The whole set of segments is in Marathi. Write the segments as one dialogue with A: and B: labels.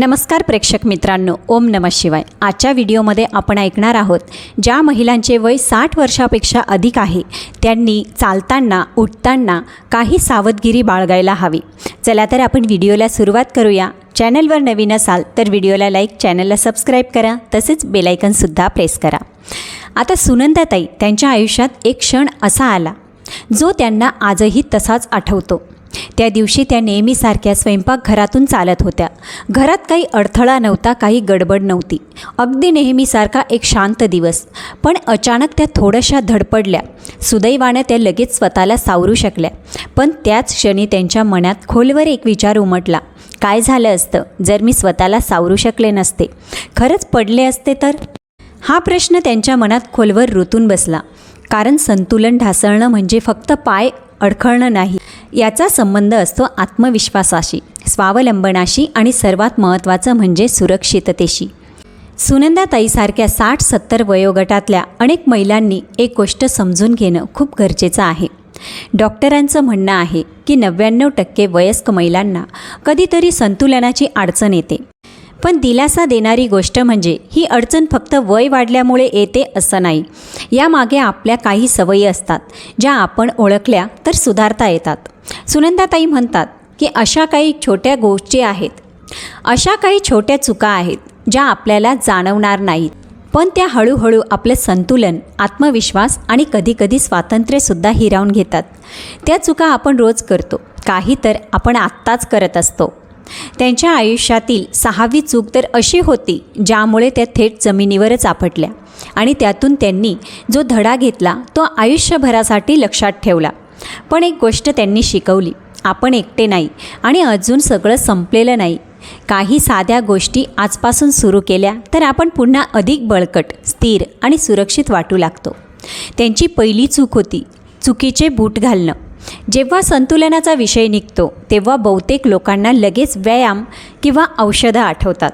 A: नमस्कार प्रेक्षक मित्रांनो ओम नम शिवाय. आजच्या व्हिडिओमध्ये आपण ऐकणार आहोत ज्या महिलांचे वय साठ वर्षापेक्षा अधिक आहे त्यांनी चालताना उठताना काही सावधगिरी बाळगायला हवी. चला तर आपण व्हिडिओला सुरुवात करूया. चॅनलवर नवीन असाल तर व्हिडिओला लाईक चॅनलला सबस्क्राईब करा तसेच बेलायकनसुद्धा प्रेस करा. आता सुनंदाताई त्यांच्या आयुष्यात एक क्षण असा आला जो त्यांना आजही तसाच आठवतो. त्या दिवशी त्या नेहमीसारख्या स्वयंपाकघरातून चालत होत्या. घरात काही अडथळा नव्हता काही गडबड नव्हती. अगदी नेहमीसारखा एक शांत दिवस. पण अचानक त्या थोड्याशा धडपडल्या. सुदैवानं त्या लगेच स्वतःला सावरू शकल्या. पण त्याच क्षणी त्यांच्या मनात खोलवर एक विचार उमटला. काय झालं असतं? जर मी स्वतःला सावरू शकले नसते खरंच पडले असते तर? हा प्रश्न त्यांच्या मनात खोलवर रुतून बसला. कारण संतुलन ढासळणं म्हणजे फक्त पाय अडखळणं नाही. याचा संबंध असतो आत्मविश्वासाशी स्वावलंबनाशी आणि सर्वात महत्त्वाचं म्हणजे सुरक्षिततेशी. सुनंदाताईसारख्या साठ सत्तर वयोगटातल्या अनेक महिलांनी एक गोष्ट समजून घेणं खूप गरजेचं आहे. डॉक्टरांचं म्हणणं आहे की नव्याण्णव टक्के वयस्क महिलांना कधीतरी संतुलनाची अडचण येते. पण दिलासा देणारी गोष्ट म्हणजे ही अडचण फक्त वय वाढल्यामुळे येते असं नाही. यामागे आपल्या काही सवयी असतात ज्या आपण ओळखल्या तर सुधारता येतात. सुनंदाताई म्हणतात की अशा काही छोट्या गोष्टी आहेत. अशा काही छोट्या चुका आहेत ज्या आपल्याला जाणवणार नाहीत. पण त्या हळूहळू आपलं संतुलन आत्मविश्वास आणि कधीकधी स्वातंत्र्यसुद्धा हिरावून घेतात. त्या चुका आपण रोज करतो. काही तर आपण आत्ताच करत असतो. त्यांच्या आयुष्यातील सहावी चूक तर अशी होती ज्यामुळे त्या थेट जमिनीवरच आपटल्या आणि त्यातून त्यांनी जो धडा घेतला तो आयुष्यभरासाठी लक्षात ठेवला. पण एक गोष्ट त्यांनी शिकवली. आपण एकटे नाही आणि अजून सगळं संपलेलं नाही. काही साध्या गोष्टी आजपासून सुरू केल्या तर आपण पुन्हा अधिक बळकट स्थिर आणि सुरक्षित वाटू लागतो. त्यांची पहिली चूक होती चुकीचे बूट घालणं. जेव्हा संतुलनाचा विषय निघतो तेव्हा बहुतेक लोकांना लगेच व्यायाम किंवा औषधं आठवतात.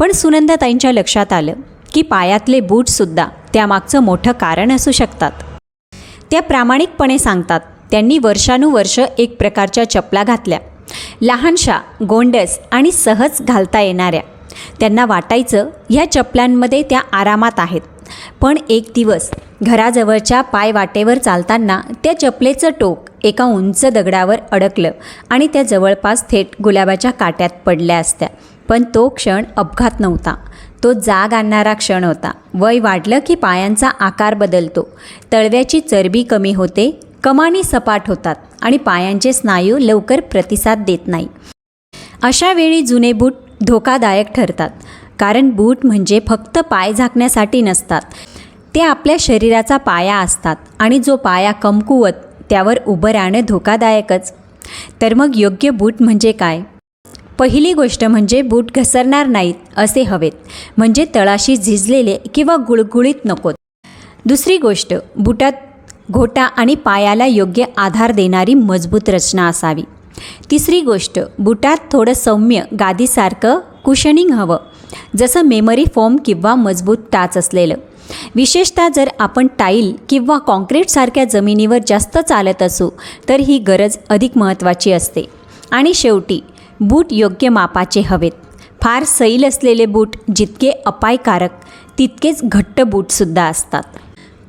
A: पण सुनंदाताईंच्या लक्षात आलं की पायातले बूटसुद्धा त्यामागचं मोठं कारण असू शकतात. त्या प्रामाणिकपणे सांगतात त्यांनी वर्षानुवर्ष एक प्रकारच्या चपला घातल्या. लहानशा गोंडस आणि सहज घालता येणाऱ्या. त्यांना वाटायचं ह्या चपलांमध्ये त्या आरामात आहेत. पण एक दिवस घराजवळच्या पायवाटेवर चालताना त्या चपलेचं टोक एका उंच दगडावर अडकलं आणि त्या जवळपास थेट गुलाबाच्या काट्यात पडल्या असत्या. पण तो क्षण अपघात नव्हता. तो जाग आणणारा क्षण होता. वय वाढलं की पायांचा आकार बदलतो. तळव्याची चरबी कमी होते कमानी सपाट होतात आणि पायांचे स्नायू लवकर प्रतिसाद देत नाही. अशा वेळी जुने बूट धोकादायक ठरतात कारण बूट म्हणजे फक्त पाय झाकण्यासाठी नसतात. ते आपल्या शरीराचा पाया असतात आणि जो पाया कमकुवत त्यावर उभं राहणं धोकादायकच. तर मग योग्य बूट म्हणजे काय? पहिली गोष्ट म्हणजे बूट घसरणार नाहीत असे हवेत. म्हणजे तळाशी झिजलेले किंवा गुळगुळीत नकोत दुसरी गोष्ट बुटात घोटा आणि पायाला योग्य आधार देणारी मजबूत रचना असावी. तिसरी गोष्ट बुटात थोडं सौम्य गादीसारखं कुशनिंग हवं. जसं मेमरी फोम किंवा मजबूत टाच असलेलं. विशेषतः जर आपण टाईल किंवा कॉन्क्रीटसारख्या जमिनीवर जास्त चालत असू तर ही गरज अधिक महत्त्वाची असते. आणि शेवटी बूट योग्य मापाचे हवेत. फार सैल असलेले बूट जितके अपायकारक तितकेच घट्ट बूटसुद्धा असतात.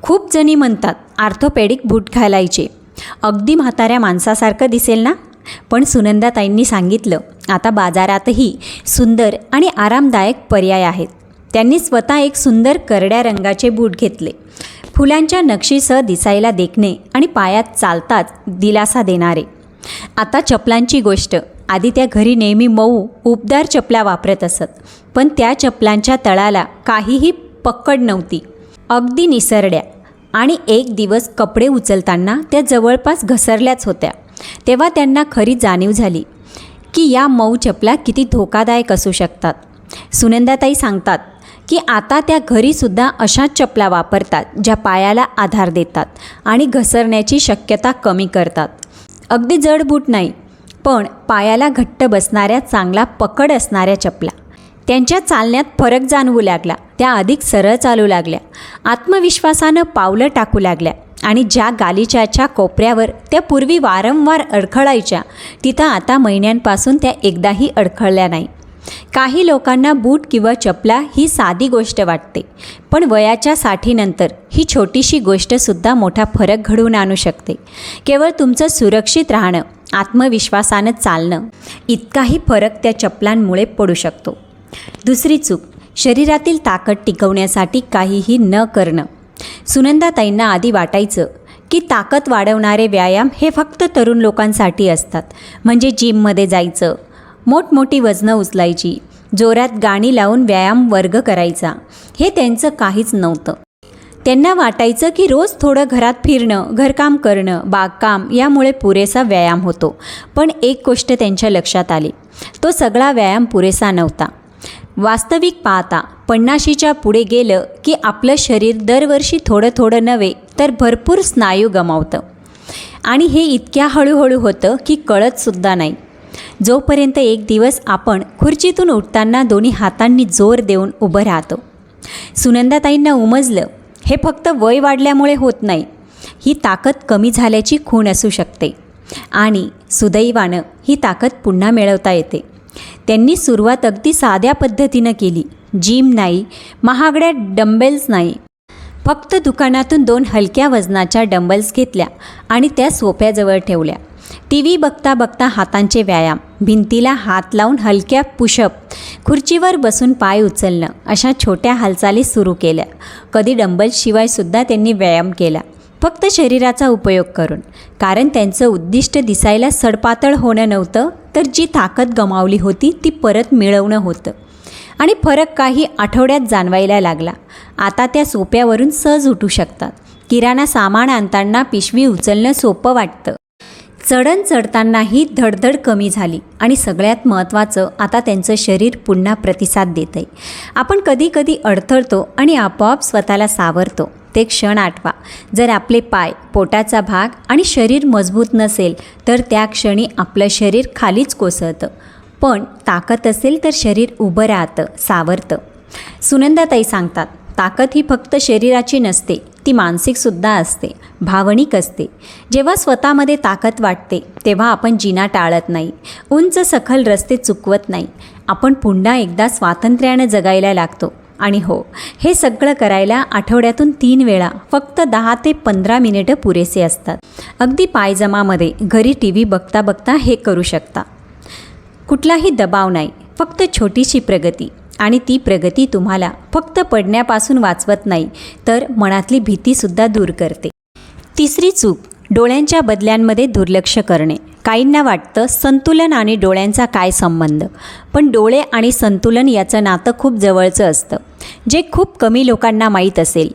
A: खूप जणी म्हणतात आर्थोपेडिक बूट घालायचे. अगदी म्हाताऱ्या माणसासारखं दिसेल ना? पण सुनंदाताईंनी सांगितलं आता बाजारातही सुंदर आणि आरामदायक पर्याय आहेत. त्यांनी स्वतः एक सुंदर करड्या रंगाचे बूट घेतले. फुलांच्या नक्षीसह दिसायला देखणे आणि पायात चालताच दिलासा देणारे. आता चपलांची गोष्ट. आधी त्या घरी नेहमी मऊ उबदार चपला वापरत असत. पण त्या चपलांच्या तळाला काहीही पकड नव्हती. अगदी निसरड्या. आणि एक दिवस कपडे उचलताना त्या जवळपास घसरल्याच होत्या. तेव्हा त्यांना खरी जाणीव झाली की या मऊ चपला किती धोकादायक असू शकतात. सुनंदाताई सांगतात की आता त्या घरीसुद्धा अशाच चपला वापरतात ज्या पायाला आधार देतात आणि घसरण्याची शक्यता कमी करतात. अगदी जड बूट नाही पण पायाला घट्ट बसणाऱ्या चांगला पकड असणाऱ्या चपला. त्यांच्या चालण्यात फरक जाणवू लागला. त्या अधिक सरळ चालू लागल्या. आत्मविश्वासानं पावलं टाकू लागल्या आणि ज्या गालिच्याच्या कोपऱ्यावर त्या पूर्वी वारंवार अडखळायच्या तिथं आता महिन्यांपासून त्या एकदाही अडखळल्या नाही. काही लोकांना बूट किंवा चपला ही साधी गोष्ट वाटते पण वयाच्या साठीनंतर ही छोटीशी गोष्टसुद्धा मोठा फरक घडवून आणू शकते. केवळ तुमचं सुरक्षित राहणं आत्मविश्वासानं चालणं इतकाही फरक त्या चपलांमुळे पडू शकतो. दुसरी चूक शरीरातील ताकद टिकवण्यासाठी काहीही न करणं. सुनंदाताईंना आधी वाटायचं की ताकद वाढवणारे व्यायाम हे फक्त तरुण लोकांसाठी असतात. म्हणजे जिममध्ये जायचं मोठमोठी वजनं उचलायची जोरात गाणी लावून व्यायाम वर्ग करायचा हे त्यांचं काहीच नव्हतं. त्यांना वाटायचं की रोज थोडं घरात फिरणं घरकाम करणं बागकाम यामुळे पुरेसा व्यायाम होतो. पण एक गोष्ट त्यांच्या लक्षात आली तो सगळा व्यायाम पुरेसा नव्हता. वास्तविक पाहता पन्नाशीच्या पुढे गेलं की आपलं शरीर दरवर्षी थोडं थोडं नव्हे तर भरपूर स्नायू गमावतं. आणि हे इतक्या हळूहळू होतं की कळतसुद्धा नाही. जोपर्यंत एक दिवस आपण खुर्चीतून उठताना दोन्ही हातांनी जोर देऊन उभं राहतो. सुनंदाताईंना उमजलं हे फक्त वय वाढल्यामुळे होत नाही. ही ताकद कमी झाल्याची खूण असू शकते. आणि सुदैवानं ही ताकद पुन्हा मिळवता येते. त्यांनी सुरुवात अगदी साध्या पद्धतीनं केली. जिम नाही महागड्या डंबेल्स नाही. फक्त दुकानातून दोन हलक्या वजनाच्या डंबल्स घेतल्या आणि त्या सोप्याजवळ ठेवल्या. टी व्ही बघता बघता हातांचे व्यायाम भिंतीला हात लावून हलक्या पुशअप खुर्चीवर बसून पाय उचलणं अशा छोट्या हालचाली सुरू केल्या. कधी डंबल्सशिवायसुद्धा त्यांनी व्यायाम केला. फक्त शरीराचा उपयोग करून. कारण त्यांचं उद्दिष्ट दिसायला सडपातळ होणं नव्हतं तर जी ताकद गमावली होती ती परत मिळवणं होतं. आणि फरक काही आठवड्यात जाणवायला लागला. आता त्या सोप्यावरून सहज उठू शकतात. किराणा सामान आणताना पिशवी उचलणं सोपं वाटतं. चढण चढतानाही धडधड कमी झाली आणि सगळ्यात महत्त्वाचं आता त्यांचं शरीर पुन्हा प्रतिसाद देत आहे आपण कधी कधी अडथळतो आणि आपोआप स्वतःला सावरतो. ते क्षण आठवा. जर आपले पाय पोटाचा भाग आणि शरीर मजबूत नसेल तर त्या क्षणी आपलं शरीर खालीच कोसळतं. पण ताकद असेल तर शरीर उभं राहतं सावरतं. सुनंदाताई सांगतात ताकद ही फक्त शरीराची नसते ती मानसिकसुद्धा असते भावनिक असते. जेव्हा स्वतःमध्ये ताकद वाटते तेव्हा आपण जिना टाळत नाही. उंच सखल रस्ते चुकवत नाही. आपण पुन्हा एकदा स्वातंत्र्यानं जगायला लागतो. आणि हो हे सगळं करायला आठवड्यातून तीन वेळा फक्त दहा ते पंधरा मिनिटं पुरेसे असतात. अगदी पायजमामध्ये घरी टी व्ही बघता बघता हे करू शकता. कुठलाही दबाव नाही फक्त छोटीशी प्रगती. आणि ती प्रगती तुम्हाला फक्त पडण्यापासून वाचवत नाही तर मनातली भीतीसुद्धा दूर करते. तिसरी चूक डोळ्यांच्या बदल्यांमध्ये दुर्लक्ष करणे. काहींना वाटतं संतुलन आणि डोळ्यांचा काय संबंध. पण डोळे आणि संतुलन याचं नातं खूप जवळचं असतं. जे खूप कमी लोकांना माहीत असेल.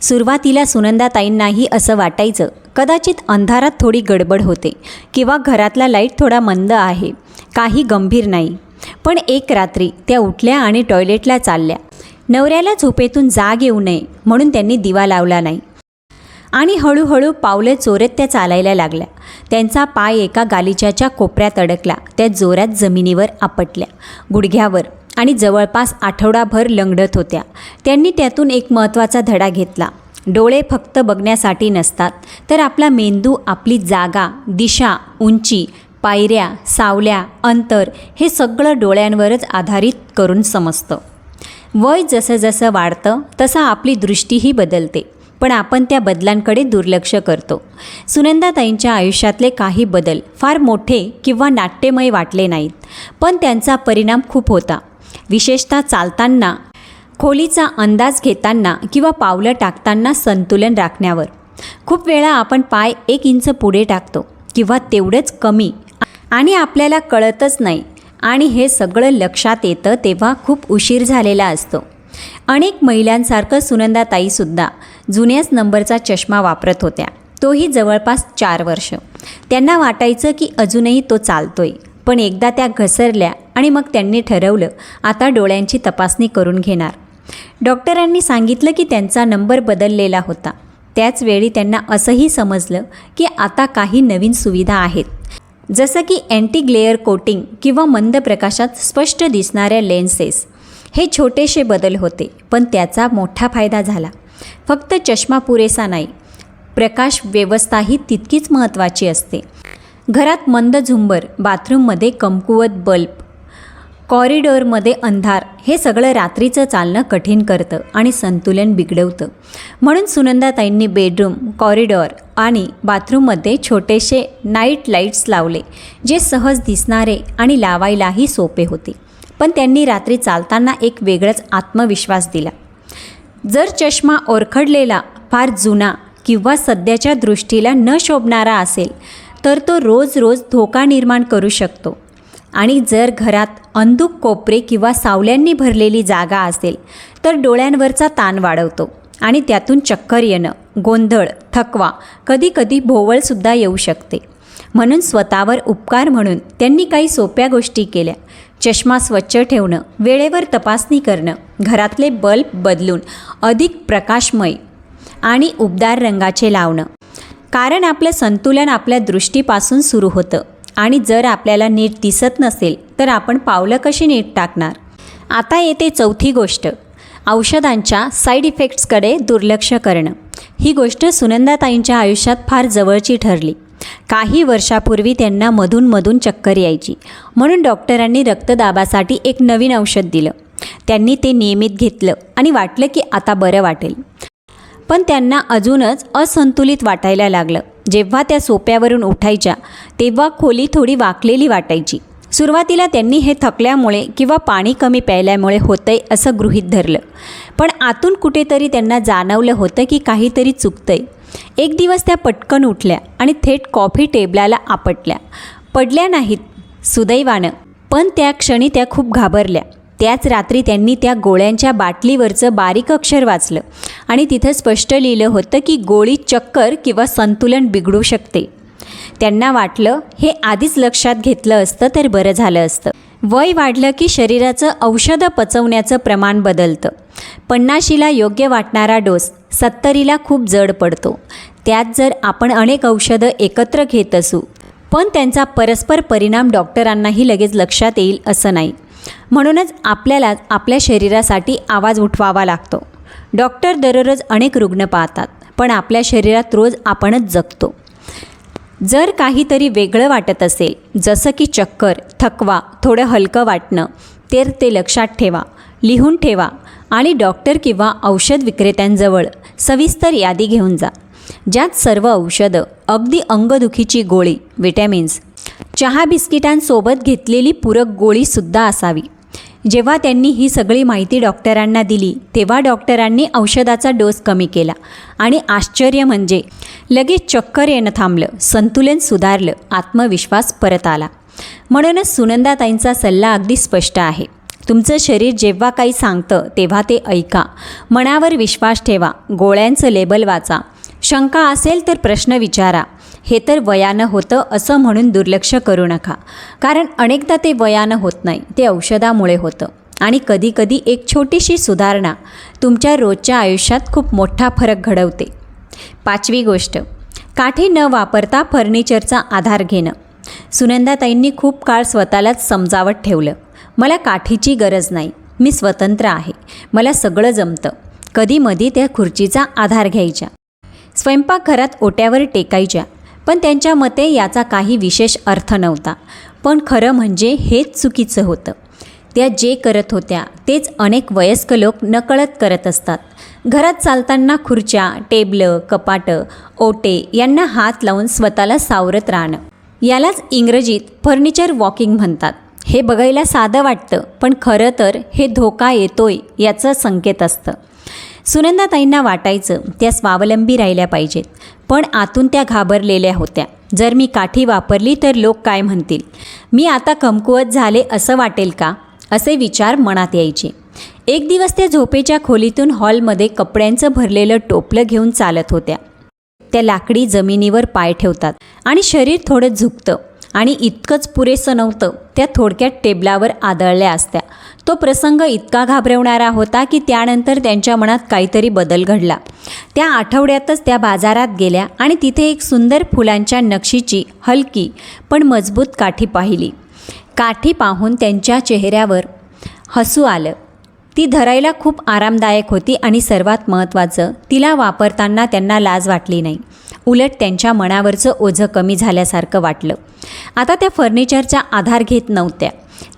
A: सुरुवातीला सुनंदाताईंनाही असं वाटायचं कदाचित अंधारात थोडी गडबड होते किंवा घरातला लाइट थोडा मंद आहे काही गंभीर नाही. पण एक रात्री त्या उठल्या आणि टॉयलेटला चालल्या. नवऱ्याला झोपेतून जाग येऊ नये म्हणून त्यांनी दिवा लावला नाही. आणि हळूहळू पावले चोरत त्या चालायला लागल्या. त्यांचा पाय एका गालिच्याच्या कोपऱ्यात अडकला. त्या जोरात जमिनीवर आपटल्या. गुडघ्यावर आणि जवळपास आठवडाभर लंगडत होत्या. त्यांनी त्यातून एक महत्त्वाचा धडा घेतला. डोळे फक्त बघण्यासाठी नसतात तर आपला मेंदू आपली जागा दिशा उंची पायऱ्या सावल्या अंतर हे सगळं डोळ्यांवरच आधारित करून समजतं. वय जसं जसं वाढतं तसं आपली दृष्टीही बदलते. पण आपण त्या बदलांकडे दुर्लक्ष करतो. सुनंदाताईंच्या आयुष्यातले काही बदल फार मोठे किंवा नाट्यमय वाटले नाहीत पण त्यांचा परिणाम खूप होता. विशेषतः चालताना खोलीचा अंदाज घेताना किंवा पावलं टाकताना संतुलन राखण्यावर. खूप वेळा आपण पाय एक इंच पुढे टाकतो किंवा तेवढंच कमी. आणि आपल्याला कळतच नाही. आणि हे सगळं लक्षात येतं तेव्हा खूप उशीर झालेला असतो. अनेक महिलांसारखं सुनंदाताईसुद्धा जुन्याच नंबरचा चष्मा वापरत होत्या. तोही जवळपास चार वर्ष. त्यांना वाटायचं की अजूनही तो चालतोय. पण एकदा त्या घसरल्या आणि मग त्यांनी ठरवलं आता डोळ्यांची तपासणी करून घेणार. डॉक्टरांनी सांगितलं की त्यांचा नंबर बदललेला होता. त्याच वेळी त्यांना असंही समजलं की आता काही नवीन सुविधा आहेत. जसं की अँटी ग्लेअर कोटिंग किंवा मंद प्रकाशात स्पष्ट दिसणाऱ्या लेन्सेस. हे छोटेसे बदल होते पण त्याचा मोठा फायदा झाला. फक्त चष्मा पुरेसा नाही प्रकाश व्यवस्थाही तितकीच महत्त्वाची असते. घरात मंद झुंबर बाथरूममध्ये कमकुवत बल्ब कॉरिडॉरमध्ये अंधार हे सगळं रात्रीचं चालणं कठीण करतं आणि संतुलन बिघडवतं. म्हणून सुनंदाताईंनी बेडरूम कॉरिडॉर आणि बाथरूममध्ये छोटेसे नाईट लाईट्स लावले जे सहज दिसणारे आणि लावायलाही सोपे होते. पण त्यांनी रात्री चालताना एक वेगळाच आत्मविश्वास दिला. जर चष्मा ओरखडलेला फार जुना किंवा सध्याच्या दृष्टीला न शोभणारा असेल तर तो रोज रोज धोका निर्माण करू शकतो. आणि जर घरात अंधुक कोपरे किंवा सावल्यांनी भरलेली जागा असेल तर डोळ्यांवरचा ताण वाढवतो आणि त्यातून चक्कर येणं गोंधळ थकवा कधीकधी भोवळसुद्धा येऊ शकते. म्हणून स्वतःवर उपकार म्हणून त्यांनी काही सोप्या गोष्टी केल्या. चष्मा स्वच्छ ठेवणं वेळेवर तपासणी करणं घरातले बल्ब बदलून अधिक प्रकाशमय आणि उबदार रंगाचे लावणं. कारण आपलं संतुलन आपल्या दृष्टीपासून सुरू होतं आणि जर आपल्याला नीट दिसत नसेल तर आपण पावलं कशी नीट टाकणार? आता येते चौथी गोष्ट औषधांच्या साईड इफेक्ट्सकडे दुर्लक्ष करणं. ही गोष्ट सुनंदाताईंच्या आयुष्यात फार जवळची ठरली. काही वर्षापूर्वी त्यांना मधूनमधून चक्कर यायची. म्हणून डॉक्टरांनी रक्तदाबासाठी एक नवीन औषध दिलं. त्यांनी ते नियमित घेतलं आणि वाटलं की आता बरं वाटेल. पण त्यांना अजूनच असंतुलित वाटायला लागलं. जेव्हा त्या सोप्यावरून उठायच्या तेव्हा खोली थोडी वाकलेली वाटायची. सुरुवातीला त्यांनी हे थकल्यामुळे किंवा पाणी कमी प्यायल्यामुळे होतंय असं गृहीत धरलं. पण आतून कुठेतरी त्यांना जाणवलं होतं की काहीतरी चुकतंय. एक दिवस त्या पटकन उठल्या आणि थेट कॉफी टेबलाला आपटल्या. पडल्या नाहीत सुदैवानं. पण त्या क्षणी त्या खूप घाबरल्या. त्याच रात्री त्यांनी त्या गोळ्यांच्या बाटलीवरचं बारीक अक्षर वाचलं आणि तिथं स्पष्ट लिहिलं होतं की गोळी चक्कर किंवा संतुलन बिघडू शकते. त्यांना वाटलं हे आधीच लक्षात घेतलं असतं तर बरं झालं असतं. वय वाढलं की शरीराचं औषधं पचवण्याचं प्रमाण बदलतं. पन्नाशीला योग्य वाटणारा डोस सत्तरीला खूप जड पडतो. त्यात जर आपण अनेक औषधं एकत्र घेत असू पण त्यांचा परस्पर परिणाम डॉक्टरांनाही लगेच लक्षात येईल असं नाही. म्हणूनच आपल्याला आपल्या शरीरासाठी आवाज उठवावा लागतो. डॉक्टर दररोज अनेक रुग्ण पाहतात पण आपल्या शरीरात रोज आपणच जगतो. जर काहीतरी वेगळं वाटत असेल जसं की चक्कर थकवा थोडं हलकं वाटणं तर ते लक्षात ठेवा लिहून ठेवा आणि डॉक्टर किंवा औषध विक्रेत्यांजवळ सविस्तर यादी घेऊन जा. ज्यात सर्व औषधं अगदी अंगदुखीची गोळी विटॅमिन्स चहा बिस्किटांसोबत घेतलेली पूरक गोळीसुद्धा असावी. जेव्हा त्यांनी ही सगळी माहिती डॉक्टरांना दिली तेव्हा डॉक्टरांनी औषधाचा डोस कमी केला. आणि आश्चर्य म्हणजे लगेच चक्कर येणं थांबलं संतुलन सुधारलं आत्मविश्वास परत आला. म्हणूनच सुनंदाताईंचा सल्ला अगदी स्पष्ट आहे. तुमचं शरीर जेव्हा काही सांगतं तेव्हा ते ऐका. मनावर विश्वास ठेवा. गोळ्यांचं लेबल वाचा. शंका असेल तर प्रश्न विचारा. हे तर वयानं होतं असं म्हणून दुर्लक्ष करू नका. कारण अनेकदा ते वयानं होत नाही ते औषधामुळे होतं. आणि कधीकधी एक छोटीशी सुधारणा तुमच्या रोजच्या आयुष्यात खूप मोठा फरक घडवते. पाचवी गोष्ट. काठी न वापरता फर्निचरचा आधार घेणं. सुनंदाताईंनी खूप काळ स्वतःलाच समजावत ठेवलं. मला काठीची गरज नाही. मी स्वतंत्र आहे. मला सगळं जमतं. कधीमधी त्या खुर्चीचा आधार घ्यायच्या स्वयंपाकघरात ओट्यावर टेकायच्या. पण त्यांच्या मते याचा काही विशेष अर्थ नव्हता. पण खरं म्हणजे हेच चुकीचं होतं. त्या जे करत होत्या तेच अनेक वयस्क लोक नकळत करत असतात. घरात चालताना खुर्च्या टेबलं कपाटं ओटे यांना हात लावून स्वतःला सावरत राहणं. यालाच इंग्रजीत फर्निचर वॉकिंग म्हणतात. हे बघायला साधं वाटतं पण खरं तर हे धोका येतोय याचं संकेत असतं. सुनंदाताईंना वाटायचं त्या स्वावलंबी राहिल्या पाहिजेत. पण आतून त्या घाबरलेल्या होत्या. जर मी काठी वापरली तर लोक काय म्हणतील? मी आता कमकुवत झाले असं वाटेल का? असे विचार मनात यायचे. एक दिवस त्या झोपेच्या खोलीतून हॉलमध्ये कपड्यांचं भरलेलं टोपलं घेऊन चालत होत्या. त्या लाकडी जमिनीवर पाय ठेवतात आणि शरीर थोडं झुकतं. आणि इतकंच पुरेसं नव्हतं त्या थोडक्यात टेबलावर आदळल्या असत्या. तो प्रसंग इतका घाबरवणारा होता की त्यानंतर त्यांच्या मनात काहीतरी बदल घडला. त्या आठवड्यातच त्या बाजारात गेल्या आणि तिथे एक सुंदर फुलांच्या नक्षीची हलकी पण मजबूत काठी पाहिली. काठी पाहून त्यांच्या चेहऱ्यावर हसू आलं. ती धरायला खूप आरामदायक होती आणि सर्वात महत्त्वाचं तिला वापरताना त्यांना लाज वाटली नाही. उलट त्यांच्या मनावरचं ओझं कमी झाल्यासारखं वाटलं. आता त्या फर्निचरचा आधार घेत नव्हत्या.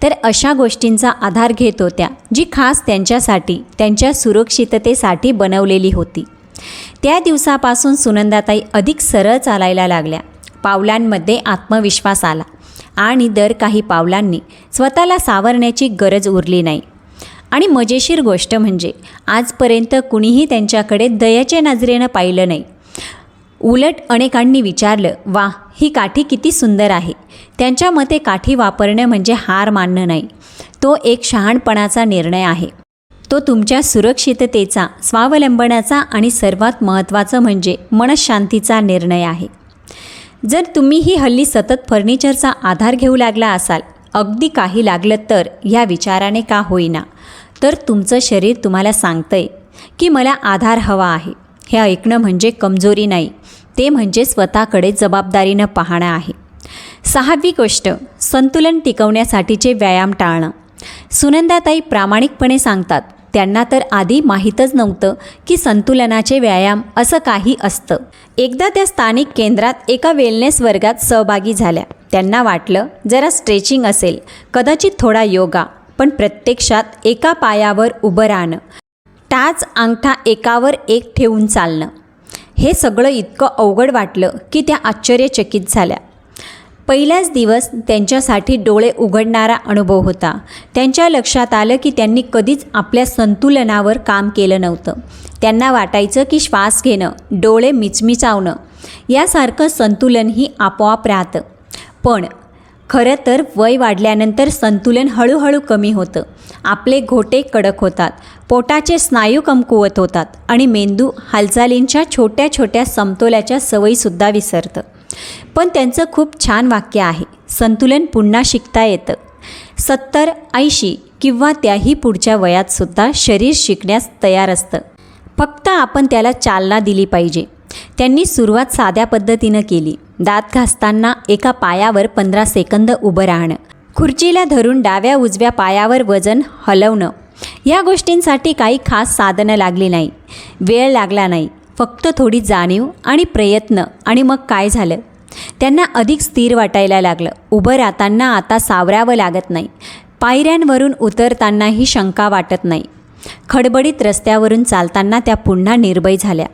A: तर अशा गोष्टींचा आधार घेत होत्या जी खास त्यांच्यासाठी त्यांच्या सुरक्षिततेसाठी बनवलेली होती. त्या दिवसापासून सुनंदाताई अधिक सरळ चालायला लागल्या. पावलांमध्ये आत्मविश्वास आला आणि दर काही पावलांनी स्वतःला सावरण्याची गरज उरली नाही. आणि मजेशीर गोष्ट म्हणजे आजपर्यंत कुणीही त्यांच्याकडे दयाच्या नजरेनं पाहिलं नाही. उलट अनेकांनी विचारलं वा ही काठी किती सुंदर आहे. त्यांच्या मते काठी वापरणं म्हणजे हार मानणं नाही. तो एक शहाणपणाचा निर्णय आहे. तो तुमच्या सुरक्षिततेचा स्वावलंबनाचा आणि सर्वात महत्त्वाचं म्हणजे मनशांतीचा निर्णय आहे. जर तुम्हीही हल्ली सतत फर्निचरचा आधार घेऊ लागला असाल अगदी काही लागलं तर ह्या विचाराने का होईना? तर तुमचं शरीर तुम्हाला सांगतंय की मला आधार हवा आहे. हे ऐकणं म्हणजे कमजोरी नाही. ते म्हणजे स्वतःकडे जबाबदारीनं पाहणं आहे. सहावी गोष्ट संतुलन टिकवण्यासाठीचे व्यायाम टाळणं. सुनंदाताई प्रामाणिकपणे सांगतात त्यांना तर आधी माहीतच नव्हतं की संतुलनाचे व्यायाम असं काही असतं. एकदा त्या स्थानिक केंद्रात एका वेलनेस वर्गात सहभागी झाल्या. त्यांना वाटलं जरा स्ट्रेचिंग असेल कदाचित थोडा योगा पण प्रत्यक्षात एका पायावर उभं राहणं टाच अंगठा एकावर एक ठेवून चालणं. हे सगळं इतकं अवघड वाटलं की त्या आश्चर्यचकित झाल्या. पहिलाच दिवस त्यांच्यासाठी डोळे उघडणारा अनुभव होता. त्यांच्या लक्षात आलं की त्यांनी कधीच आपल्या संतुलनावर काम केलं नव्हतं. त्यांना वाटायचं की श्वास घेणं डोळे मिचमिचावणं यासारखं संतुलनही आपोआप राहतं. पण खरं तर वय वाढल्यानंतर संतुलन हळूहळू कमी होतं. आपले घोटे कडक होतात. पोटाचे स्नायू कमकुवत होतात आणि मेंदू हालचालींच्या छोट्या छोट्या समतोल्याच्या सवयीसुद्धा विसरतं. पण त्यांचं खूप छान वाक्य आहे. संतुलन पुन्हा शिकता येतं. सत्तर ऐंशी किंवा त्याही पुढच्या वयातसुद्धा शरीर शिकण्यास तयार असतं. फक्त आपण त्याला चालना दिली पाहिजे. त्यांनी सुरुवात साध्या पद्धतीनं केली. दात घासताना एका पायावर पंधरा सेकंद उभं राहणं. खुर्चीला धरून डाव्या उजव्या पायावर वजन हलवणं. या गोष्टींसाठी काही खास साधनं लागली नाही. वेळ लागला नाही. फक्त थोडी जाणीव आणि प्रयत्न आणि मग काय झालं? त्यांना अधिक स्थिर वाटायला लागलं. उभं राहताना आता सावरावं लागत नाही. पायऱ्यांवरून उतरतानाही शंका वाटत नाही. खडबडीत रस्त्यावरून चालताना त्या पुन्हा निर्भय झाल्या.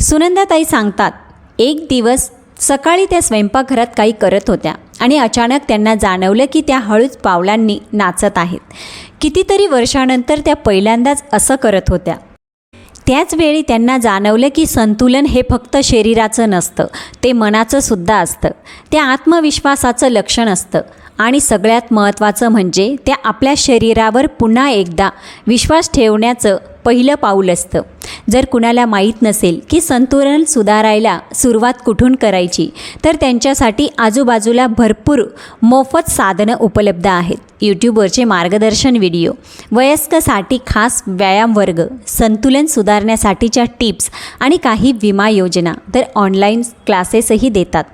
A: सुनंदाताई सांगतात एक दिवस सकाळी त्या स्वयंपाकघरात काही करत होत्या. आणि अचानक त्यांना जाणवलं की त्या हळूच पावलांनी नाचत आहेत. कितीतरी वर्षानंतर त्या पहिल्यांदाच असं करत होत्या. त्याच वेळी त्यांना जाणवलं की संतुलन हे फक्त शरीराचं नसतं ते मनाचं सुद्धा असतं. त्या आत्मविश्वासाचं लक्षण असतं. आणि सगळ्यात महत्त्वाचं म्हणजे त्या आपल्या शरीरावर पुन्हा एकदा विश्वास ठेवण्याचं पहिलं पाऊल असतं. जर कुणाला माहीत नसेल की संतुलन सुधारायला सुरुवात कुठून करायची तर त्यांच्यासाठी आजूबाजूला भरपूर मोफत साधनं उपलब्ध आहेत. यूट्यूबवरचे मार्गदर्शन व्हिडिओ वयस्कसाठी खास व्यायाम वर्ग संतुलन सुधारण्यासाठीच्या टिप्स आणि काही विमा योजना तर ऑनलाईन क्लासेसही देतात.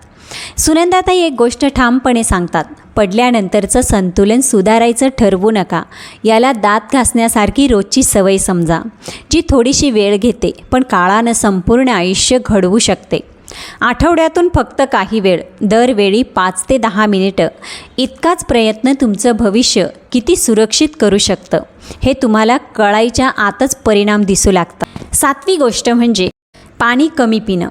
A: सुनंदाताई एक गोष्ट ठामपणे सांगतात. पडल्यानंतरचं संतुलन सुधारायचं ठरवू नका. याला दात घासण्यासारखी रोजची सवय समजा जी थोडीशी वेळ घेते पण काळानं संपूर्ण आयुष्य घडवू शकते. आठवड्यातून फक्त काही वेळ दरवेळी पाच ते दहा मिनिटं. इतकाच प्रयत्न तुमचं भविष्य किती सुरक्षित करू शकतं हे तुम्हाला कळायच्या आतच परिणाम दिसू लागतात. सातवी गोष्ट म्हणजे पाणी कमी पिणं.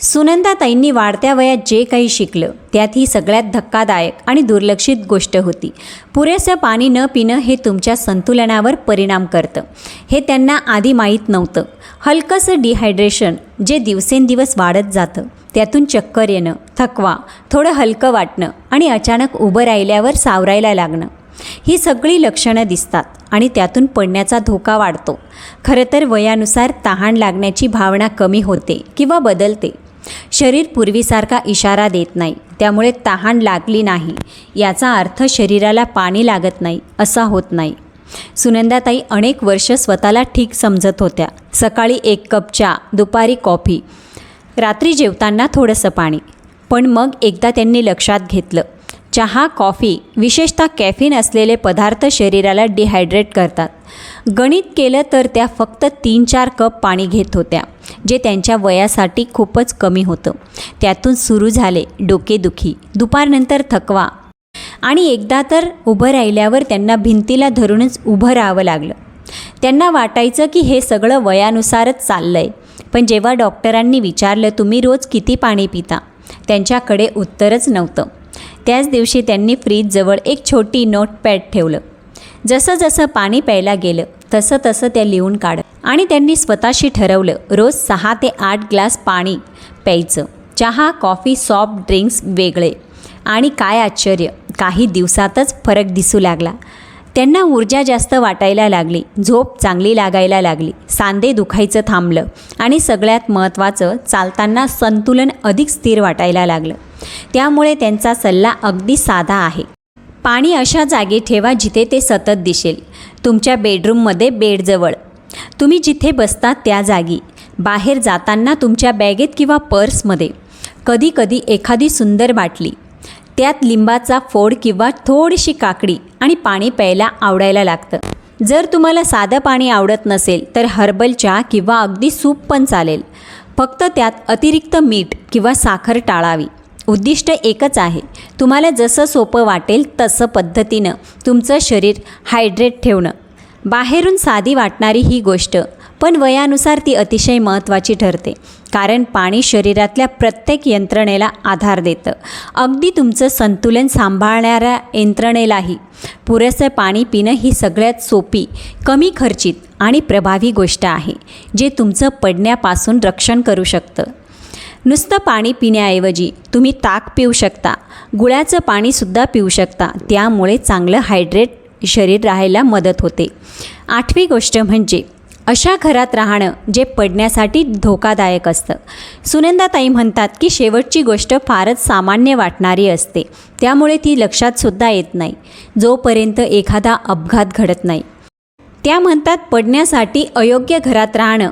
A: सुनंदाताईंनी वाढत्या वयात जे काही शिकलं त्यात ही सगळ्यात धक्कादायक आणि दुर्लक्षित गोष्ट होती. पुरेसं पाणी न पिणं हे तुमच्या संतुलनावर परिणाम करतं. हे त्यांना आधी माहीत नव्हतं. हलकंसं डिहायड्रेशन जे दिवसेंदिवस वाढत जातं त्यातून चक्कर येणं थकवा थोडं हलकं वाटणं आणि अचानक उभं राहिल्यावर सावरायला लागणं. ही सगळी लक्षणं दिसतात आणि त्यातून पडण्याचा धोका वाढतो. खरं तर वयानुसार तहान लागण्याची भावना कमी होते किंवा बदलते. शरीर पूर्वीसारखा इशारा देत नाही. त्यामुळे तहान लागली नाही. याचा अर्थ शरीराला पाणी लागत नाही असा होत नाही. सुनंदाताई अनेक वर्ष स्वतःला ठीक समजत होत्या. सकाळी एक कप चहा दुपारी कॉफी. रात्री जेवताना थोडंसं पाणी. पण मग एकदा त्यांनी लक्षात घेतलं. चहा कॉफी विशेषतः कॅफिन असलेले पदार्थ शरीराला डिहायड्रेट करतात. गणित केलं तर त्या फक्त तीन चार कप पाणी घेत होत्या जे त्यांच्या वयासाठी खूपच कमी होतं. त्यातून सुरू झाले डोकेदुखी दुपारनंतर थकवा. आणि एकदा तर उभं राहिल्यावर त्यांना भिंतीला धरूनच उभं राहावं लागलं. त्यांना वाटायचं की हे सगळं वयानुसारच चाललं आहे पण जेव्हा डॉक्टरांनी विचारलं तुम्ही रोज किती पाणी पिता? त्यांच्याकडे उत्तरच नव्हतं. त्याच दिवशी त्यांनी फ्रीजजवळ एक छोटी नोटपॅड ठेवलं. जसं जसं पाणी प्यायला गेलं तसं तसं त्या लिहून काढत आणि त्यांनी स्वतःशी ठरवलं रोज सहा ते आठ ग्लास पाणी प्यायचं. चहा कॉफी सॉफ्ट ड्रिंक्स वेगळे. आणि काय आश्चर्य काही दिवसातच फरक दिसू लागला. त्यांना ऊर्जा जास्त वाटायला लागली झोप चांगली लागायला लागली सांधे दुखायचं थांबलं आणि सगळ्यात महत्त्वाचं चालताना संतुलन अधिक स्थिर वाटायला लागलं. त्यामुळे त्यांचा सल्ला अगदी साधा आहे. पाणी अशा जागी ठेवा जिथे ते सतत दिसेल. तुमच्या बेडरूममध्ये बेडजवळ तुम्ही जिथे बसता त्या जागी. बाहेर जाताना तुमच्या बॅगेत किंवा पर्समध्ये. कधीकधी एखादी सुंदर बाटली. त्यात लिंबाचा फोड किंवा थोडीशी काकडी आणि पाणी प्यायला आवडायला लागतं. जर तुम्हाला साधं पाणी आवडत नसेल तर हर्बल चहा किंवा अगदी सूप पण चालेल. फक्त त्यात अतिरिक्त मीठ किंवा साखर टाळावी. उद्दिष्ट एकच आहे. तुम्हाला जसं सोपं वाटेल तसं पद्धतीनं तुमचं शरीर हायड्रेट ठेवणं. बाहेरून साधी वाटणारी ही गोष्ट पण वयानुसार ती अतिशय महत्त्वाची ठरते. कारण पाणी शरीरातल्या प्रत्येक यंत्रणेला आधार देतं. अगदी तुमचं संतुलन सांभाळणाऱ्या यंत्रणेलाही. पुरेसं पाणी पिणं ही सगळ्यात सोपी कमी खर्चित आणि प्रभावी गोष्ट आहे जे तुमचं पडण्यापासून रक्षण करू शकतं. नुसतं पाणी पिण्याऐवजी तुम्ही ताक पिऊ शकता. गुळाचं पाणीसुद्धा पिऊ शकता. त्यामुळे चांगलं हायड्रेट शरीर राहायला मदत होते. आठवी गोष्ट म्हणजे अशा घरात राहणं जे पडण्यासाठी धोकादायक असतं. सुनंदाताई म्हणतात की शेवटची गोष्ट फारच सामान्य वाटणारी असते. त्यामुळे ती लक्षातसुद्धा येत नाही. जोपर्यंत एखादा अपघात घडत नाही. त्या म्हणतात पडण्यासाठी अयोग्य घरात राहणं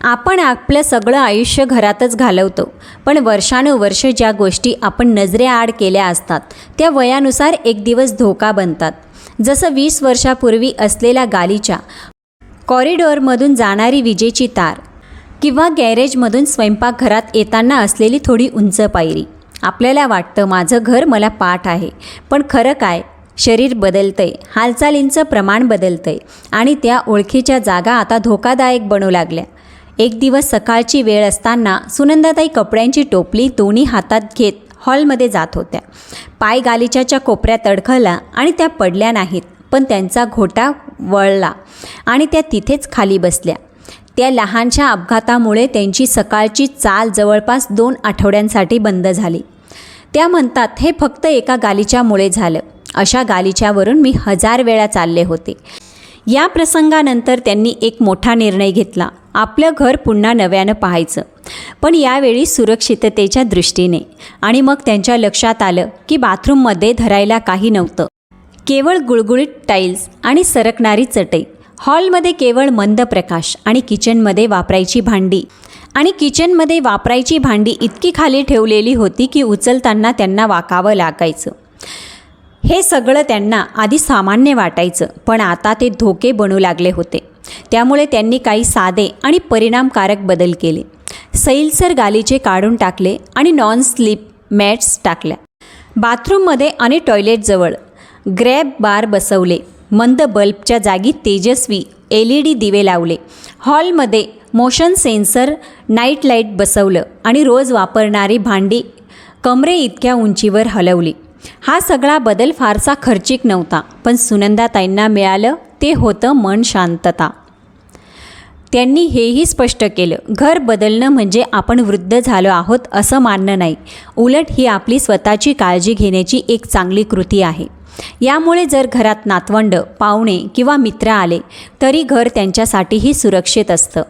A: आपण आपलं सगळं आयुष्य घरातच घालवतो. पण वर्षानुवर्ष ज्या गोष्टी आपण नजरेआड केल्या असतात त्या वयानुसार एक दिवस धोका बनतात. जसं वीस वर्षापूर्वी असलेल्या गालीच्या कॉरिडॉरमधून जाणारी विजेची तार किंवा गॅरेजमधून स्वयंपाकघरात येताना असलेली थोडी उंच पायरी. आपल्याला वाटतं माझं घर मला पाठ आहे. पण खरं काय? शरीर बदलतंय. हालचालींचं प्रमाण बदलतंय. आणि त्या ओळखीच्या जागा आता धोकादायक बनू लागल्या. एक दिवस सकाळची वेळ असताना सुनंदाताई कपड्यांची टोपली दोन्ही हातात घेत हॉलमध्ये जात होत्या. पाय गालिच्याच्या कोपऱ्यात अडखळला आणि त्या पडल्या नाहीत पण त्यांचा घोटा वळला आणि त्या तिथेच खाली बसल्या. त्या लहानशा अपघातामुळे त्यांची सकाळची चाल जवळपास दोन आठवड्यांसाठी बंद झाली. त्या म्हणतात हे फक्त एका गालिच्यामुळे झालं. अशा गालिच्यावरून मी हजार वेळा चालले होते. या प्रसंगानंतर त्यांनी एक मोठा निर्णय घेतला. आपलं घर पुन्हा नव्यानं पाहायचं. पण यावेळी सुरक्षिततेच्या दृष्टीने आणि मग त्यांच्या लक्षात आलं की बाथरूममध्ये धरायला काही नव्हतं. केवळ गुळगुळीत टाईल्स आणि सरकणारी चटई. हॉलमध्ये केवळ मंद प्रकाश आणि किचनमध्ये वापरायची भांडी. आणि किचनमध्ये वापरायची भांडी इतकी खाली ठेवलेली होती की उचलताना त्यांना वाकावं लागायचं. हे सगळं त्यांना आधी सामान्य वाटायचं पण आता ते धोके बनू लागले होते. त्यामुळे त्यांनी काही साधे आणि परिणामकारक बदल केले. सैलसर गालीचे काढून टाकले आणि नॉन स्लीप मॅट्स टाकल्या. बाथरूममध्ये आणि टॉयलेटजवळ ग्रॅब बार बसवले. मंद बल्बच्या जागी तेजस्वी एल ई डी दिवे लावले. हॉलमध्ये मोशन सेन्सर नाईट लाइट बसवलं आणि रोज वापरणारी भांडी कमरे इतक्या उंचीवर हलवली. हा सगळा बदल फारसा खर्चिक नव्हता पण सुनंदाताईंना मिळालं ते होतं मन शांतता. त्यांनी हेही स्पष्ट केलं घर बदलणं म्हणजे आपण वृद्ध झालो आहोत असं मानणं नाही. उलट ही आपली स्वतःची काळजी घेण्याची एक चांगली कृती आहे. यामुळे जर घरात नातवंड पाहुणे किंवा मित्र आले तरी घर त्यांच्यासाठीही सुरक्षित असतं.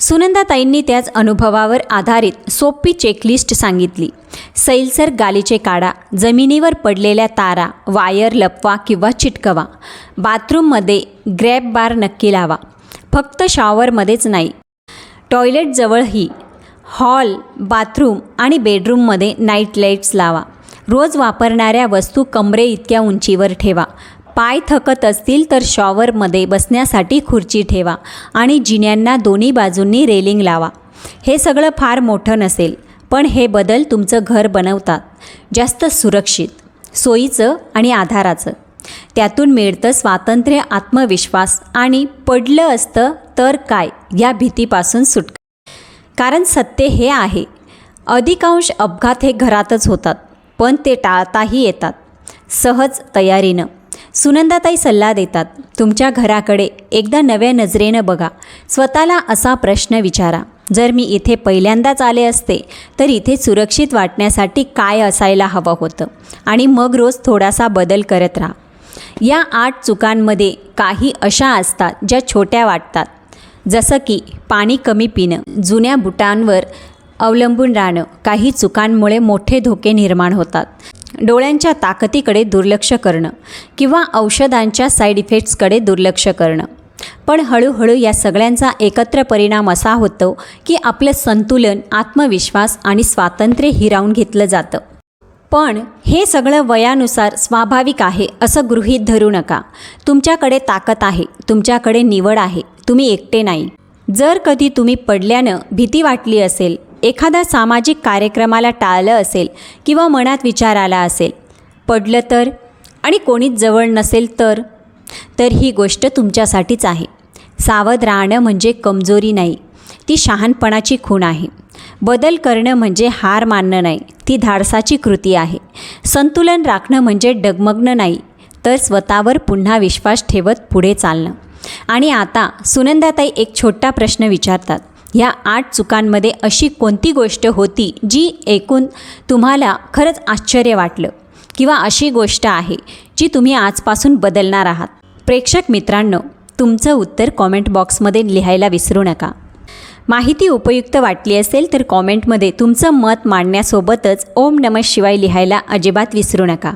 A: सुनंदाताईंनी त्याच अनुभवावर आधारित सोपी चेकलिस्ट सांगितली. सैलसर गालीचे काढा जमिनीवर पडलेल्या तारा वायर लपवा किंवा चिटकवा. बाथरूममध्ये ग्रॅब बार नक्की लावा. फक्त शॉवरमध्येच नाही. टॉयलेटजवळही हॉल बाथरूम आणि बेडरूममध्ये नाईट लाईट्स लावा. रोज वापरणाऱ्या वस्तू कमरे इतक्या उंचीवर ठेवा. पाय थकत असतील तर शॉवरमध्ये बसण्यासाठी खुर्ची ठेवा आणि जिन्यांना दोन्ही बाजूंनी रेलिंग लावा. हे सगळं फार मोठं नसेल पण हे बदल तुमचं घर बनवतात. जास्त सुरक्षित सोयीचं आणि आधाराचं. त्यातून मिळतं स्वातंत्र्य आत्मविश्वास आणि पडलं असतं तर काय या भीतीपासून सुटका. कारण सत्य हे आहे. अधिकांश अपघात हे घरातच होतात पण ते टाळताही येतात. सहज तयारीनं. सुनंदाताई सल्ला देतात तुमच्या घराकडे एकदा नव्या नजरेनं बघा. स्वतःला असा प्रश्न विचारा. जर मी इथे पहिल्यांदाच आले असते तर इथे सुरक्षित वाटण्यासाठी काय असायला हवं होतं? आणि मग रोज थोडासा बदल करत राहा. या आठ चुकांमध्ये काही अशा असतात ज्या छोट्या वाटतात. जसं की पाणी कमी पिणं जुन्या बुटांवर अवलंबून राहणं. काही चुकांमुळे मोठे धोके निर्माण होतात. डोळ्यांच्या ताकदीकडे दुर्लक्ष करणं किंवा औषधांच्या साईड इफेक्ट्सकडे दुर्लक्ष करणं. पण हळूहळू या सगळ्यांचा एकत्र परिणाम असा होतो की आपलं संतुलन आत्मविश्वास आणि स्वातंत्र्य हिरावून घेतलं जातं. पण हे सगळं वयानुसार स्वाभाविक आहे असं गृहीत धरू नका. तुमच्याकडे ताकद आहे तुमच्याकडे निवड आहे तुम्ही एकटे नाही. जर कधी तुम्ही पडल्यानं भीती वाटली असेल एखादा सामाजिक कार्यक्रमाला टाळलं असेल किंवा मनात विचार आला असेल पडलं तर आणि कोणीच जवळ नसेल तर तर ही गोष्ट तुमच्यासाठीच आहे. सावध राहणं म्हणजे कमजोरी नाही ती शहाणपणाची खूण आहे. बदल करणं म्हणजे हार मानणं नाही ती धाडसाची कृती आहे. संतुलन राखणं म्हणजे डगमगणं नाही तर स्वतःवर पुन्हा विश्वास ठेवत पुढे चालणं. आणि आता सुनंदाताई एक छोटा प्रश्न विचारतात. ह्या आठ चुकांमध्ये अशी कोणती गोष्ट होती जी ऐकून तुम्हाला खरंच आश्चर्य वाटलं? किंवा अशी गोष्ट आहे जी तुम्ही आजपासून बदलणार आहात? प्रेक्षक मित्रांनो तुमचं उत्तर कॉमेंट बॉक्समध्ये लिहायला विसरू नका. माहिती उपयुक्त वाटली असेल तर कॉमेंटमध्ये तुमचं मत मांडण्यासोबतच ओम नमः शिवाय लिहायला अजिबात विसरू नका.